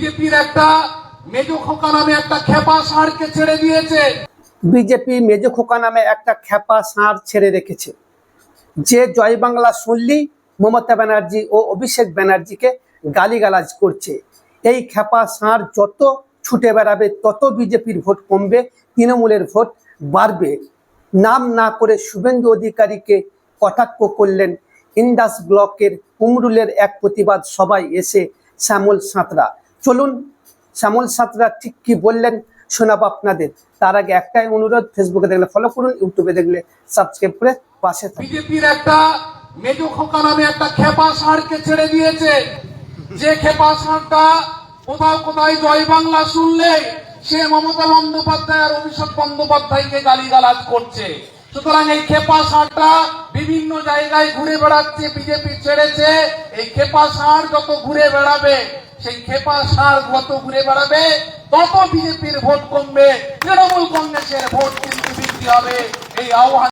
বিজেপির একটা মেজো খোকা নামে একটা খেপা সারকে ছেড়ে দিয়েছে। বিজেপি মেজো খোকা নামে একটা খ্যাপা ষাঁড় ছেড়ে রেখেছে। যে জয় বাংলা শুনলেই মমতা ব্যানার্জি ও অভিষেক ব্যানার্জিকে গালিগালাজ করছে। এই খ্যাপা ষাঁড় যত ছুটে বেড়াবে, তত বিজেপির ভোট কমবে, তৃণমূলের ভোট বাড়বে। নাম না করে শুভেন্দু অধিকারীকে কটাক্ষ করলেন ইন্দাস ব্লকের কুমরুলের এক প্রতিবাদ সবাই এসে শ্যামল সাঁতরা। চলুন, শ্যামল সাঁতরা ঠিক কি বললেন শোনাবো আপনাদের। তার আগে একটাই অনুরোধ ফেসবুকে দেখলে ফলো করুন ইউটিউবে দেখলে সাবস্ক্রাইব করে পাশে বিজেপির একটা মেজো খোকা নামে একটা খেপা সারকে ছেড়ে দিয়েছে। যে খেপা সারটা কোথাও কোথায় জয় বাংলা শুনলে, সে মমতা বন্দ্যোপাধ্যায় আর অভিষেক বন্দ্যোপাধ্যায়কে গালিগালাজ করছে। সুতরাং এই খেপা সারটা বিভিন্ন জায়গায় ঘুরে বেড়াচ্ছে, বিজেপি ছেড়েছে। এই খেপা সার যত ঘুরে বেড়াবে সেই খেপা সার যত ঘুরে বেড়াবে, তত বিজেপির ভোট কমবে। তৃণমূল কংগ্রেসের ভোট কিন্তু বৃদ্ধি হবে। এই আহ্বান